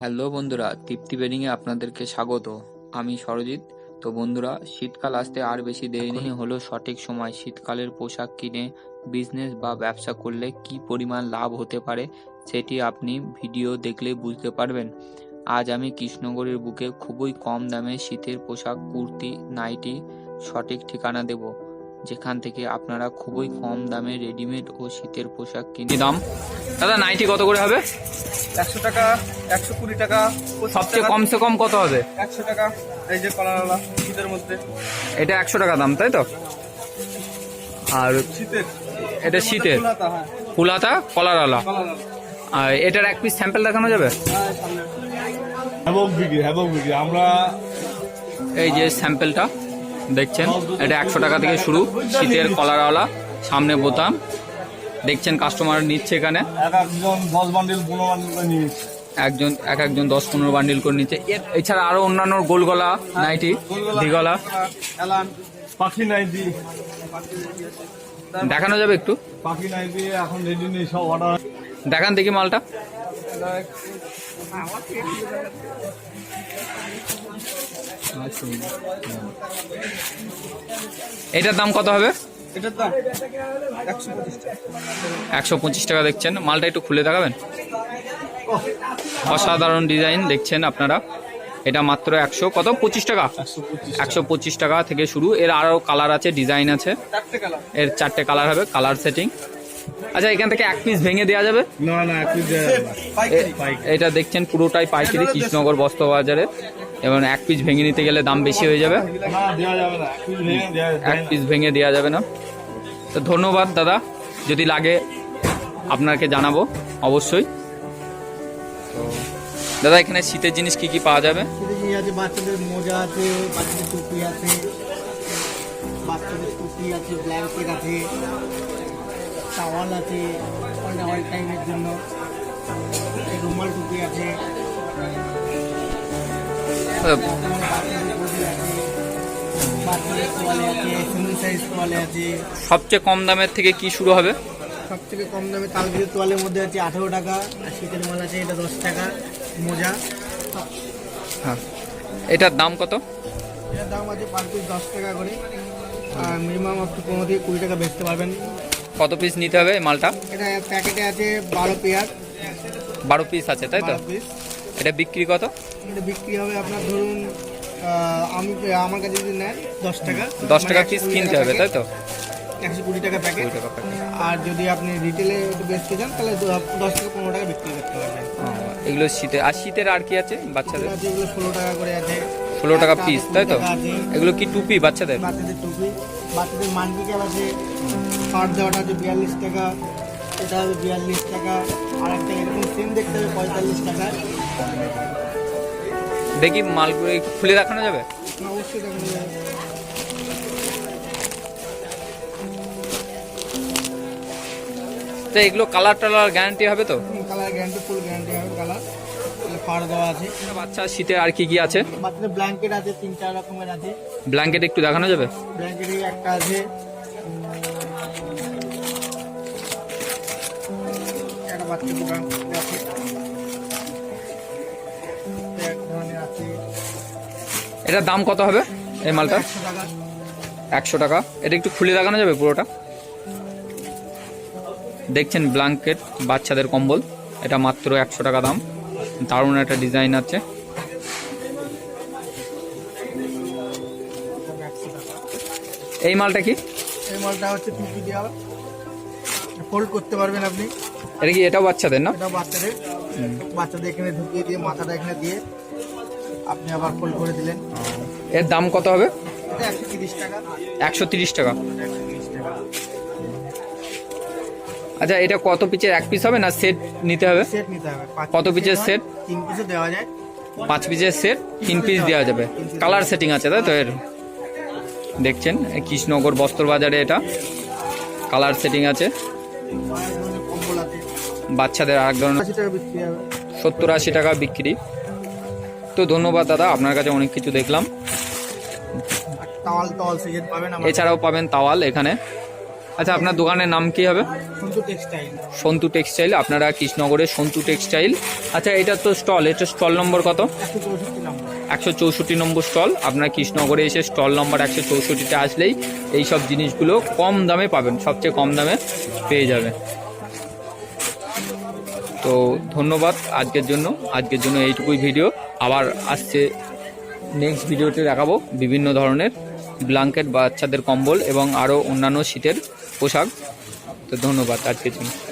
Hello বন্ধুরা, তৃপ্তি বেডিংয়ে আপনাদেরকে স্বাগত। আমি সরজিৎ। তো বন্ধুরা, শীতকাল আসতে আর বেশি দেরি নেই। হলো সঠিক সময়। শীতকালের পোশাক কিনে বিজনেস বা ব্যবসা করলে কি পরিমাণ লাভ হতে পারে, সেটি আপনি ভিডিও দেখলে বুঝতে পারবেন। আজ আমি কৃষ্ণগড়ের বুকে খুবই কম দামে শীতের পোশাক, কুর্তি, নাইটি সঠিক ঠিকানা দেব। যেখান থেকে আপনারা খুবই কম দামে রেডিমেড ও শীতের পোশাক কিনে দাম। দাদা নাইটি কত করে হবে? একশো টাকা একশো কুড়ি টাকা সবচেয়ে কমসে কম কত হবে? একশো টাকা এই যে কলারওয়ালা শীতের মধ্যে। এটা একশো টাকা দাম তাই তো? আর শীতের। এটা শীতের। ফুলাতা, হ্যাঁ। ফুলাতা কলারওয়ালা কলারওয়ালা আর এটার এক পিস স্যাম্পল দেখানো যাবে? হ্যাঁ বিক্রি হ্যাবক বিক্রি আমরা এই যে স্যাম্পলটা দেখছেন এটা একশো টাকা থেকে শুরু শীতের কলারওয়ালা সামনে বোতাম। দেখছেন কাস্টমার নিচ্ছে এখানে। একজন এক একজন দশ পনেরো বান্ডিল করে নিচ্ছে। এছাড়া আরও অন্যান্য গোলগলা নাইটি দিগলা। পাখি নাইটি। দেখানো যাবে একটু? পাখি নাইটি এখন রেডি নেই সব অর্ডার দেখান দেখি মালটা। এটার দাম কত হবে? এটার দাম একশো পঁচিশ টাকা। একশো পঁচিশ টাকা দেখছেন। মালটা একটু খুলে দেখাবেন। অসাধারণ ডিজাইন দেখছেন আপনারা। এটা মাত্র একশো কত? পঁচিশ টাকা? একশো পঁচিশ টাকা থেকে শুরু। এর আরও কালার আছে ডিজাইন আছে। এর চারটে কালার হবে কালার সেটিং। আচ্ছা এখান থেকে এক পিস ভেঙে দেওয়া যাবে। না না এটা দেখছেন পুরোটাই পাইকারি কৃষ্ণনগর বস্ত্র বাজারে এবং এক পিস ভেঙে নিতে গেলে দাম বেশি হয়ে যাবে। এক পিস ভেঙে দেওয়া যাবে না। তো ধন্যবাদ দাদা। যদি লাগে আপনাকে জানাব অবশ্যই। তো দাদা এখানে শীতের জিনিস কি কি পাওয়া যাবে? আছে বাচ্চাদের মোজা আছে বাচ্চাদের টুপি আছে বাচ্চাদের টুপি আছে ব্ল্যাঙ্কেট আছে। টাওয়াল আছে অল টাইমের জন্য রুমাল টুপি আছে। আছে সবচেয়ে কম দামের থেকে কি শুরু হবে? সব থেকে কম দামে তালগিরি তোয়ালের মধ্যে আছে আঠেরো টাকা আর শীতের মাল আছে এটা দশ টাকা মোজা। হ্যাঁ। এটার দাম কত? এটার দাম আছে পার পিস দশ টাকা করে আর মিনিমাম আপনি পনেরো থেকে কুড়ি টাকা বেচতে পারবেন। কত পিস নিতে হবে মালটা? এটা প্যাকেটে আছে বারো পেয়ার। বারো পিস আছে তাই তো? এটা বিক্রি কত? এটা বিক্রি হবে আপনার ধরুন আমি আমার কাছে যদি নেন দশ টাকা। দশ টাকা পিস কিনতে হবে তাই তো? একশো কুড়ি টাকা প্যাকেট টাকা। আর যদি আপনি রিটেলে বেচতে চান তাহলে দশ থেকে পনেরো টাকা বিক্রি করতে পারবেন। এগুলো শীতে আর শীতের আর কি আছে বাচ্চাদের? এগুলো ষোলো টাকা করে আছে। ষোলো টাকা পিস তাই তো? 20 টাকা আছে। এগুলো কি টুপি বাচ্চাদের? বাচ্চাদের টুপি। বাচ্চাদের মান্টি ক্যাপ আছে? শার্ট দেওয়াটা আছে বিয়াল্লিশ টাকা এটা হবে বিয়াল্লিশ টাকা আর একটা এরকম সেম দেখতে হবে পঁয়তাল্লিশ টাকা। দেখি মালগুলো খুলে দেখানো যাবে? অবশ্যই দেখুন তো এগুলো কালার টালার গ্যারান্টি হবে তো? কালার গ্যারান্টি ফুল গ্যারান্টি হবে কালার ফাড় দেওয়া আছে। বাচ্চা শীতে আর কি কি আছে? বাচ্চাদের ব্ল্যাঙ্কেট আছে তিন চার রকমের আছে। ব্ল্যাঙ্কেট একটু দেখানো যাবে? ব্ল্যাঙ্কেটে একটা আছে। একটা বাচ্চাদের ব্ল্যাঙ্কেট আছে। এক ধরনের আছে। এটার দাম কত হবে এই মালটা? একশো টাকা। একশো টাকা। এটা একটু খুলে দেখানো যাবে পুরোটা? দেখছেন ব্ল্যাঙ্কেট বাচ্চাদের কম্বল। এটা মাত্র একশো টাকা দাম। দারুণ একটা ডিজাইন আছে। এই মালটা কি? এই মালটা হচ্ছে টুপি দেওয়া। ফোল্ড করতে পারবেন আপনি। এটা কি এটাও বাচ্চাদের না? এটা বাচ্চাদের। বাচ্চাদের এখানে ঢুকিয়ে দিয়ে মাথাটা এখানে দিয়ে আপনি আবার ফোল্ড করে দিলেন। এর দাম কত হবে? একশো তিরিশ টাকা। একশো তিরিশ টাকা। আচ্ছা এটা কত পিচের এক পিস হবে না সেট নিতে হবে? সেট নিতে হবে কত পিচের সেট তিন পিসে দেওয়া যায়। পাঁচ পিসের সেট তিন পিস দেওয়া যাবে। কালার সেটিং আছে তাই তো এর? দেখছেন কৃষ্ণনগর বস্ত্র বাজারে এটা। কালার সেটিং আছে। বাচ্চাদের আর এক ধরনের সত্তর আশি টাকা বিক্রি। তো ধন্যবাদ দাদা আপনার কাছে অনেক কিছু দেখলাম। এছাড়াও পাবেন তাওয়াল এখানে। আচ্ছা আপনার দোকানের নাম কি হবে? সন্তু টেক্সটাইল। সন্তু টেক্সটাইল আপনারা কৃষ্ণনগরের সন্তু টেক্সটাইল। আচ্ছা এটা তো স্টল এটা স্টল নম্বর কত? একশো চৌষট্টি নম্বর। স্টল আপনারা কৃষ্ণনগরে এসে স্টল নম্বর একশো চৌষট্টিতে আসলেই এই সব জিনিসগুলো কম দামে পাবেন সবচেয়ে কম দামে পেয়ে যাবে তো ধন্যবাদ আজকের জন্য আজকের জন্য এইটুকুই ভিডিও। আবার আসছে নেক্সট ভিডিওতে দেখাবো বিভিন্ন ধরনের ব্ল্যাঙ্কেট বাচ্চাদের কম্বল এবং আরও অন্যান্য শীতের পোশাক। তো ধন্যবাদ আজকের জন্য।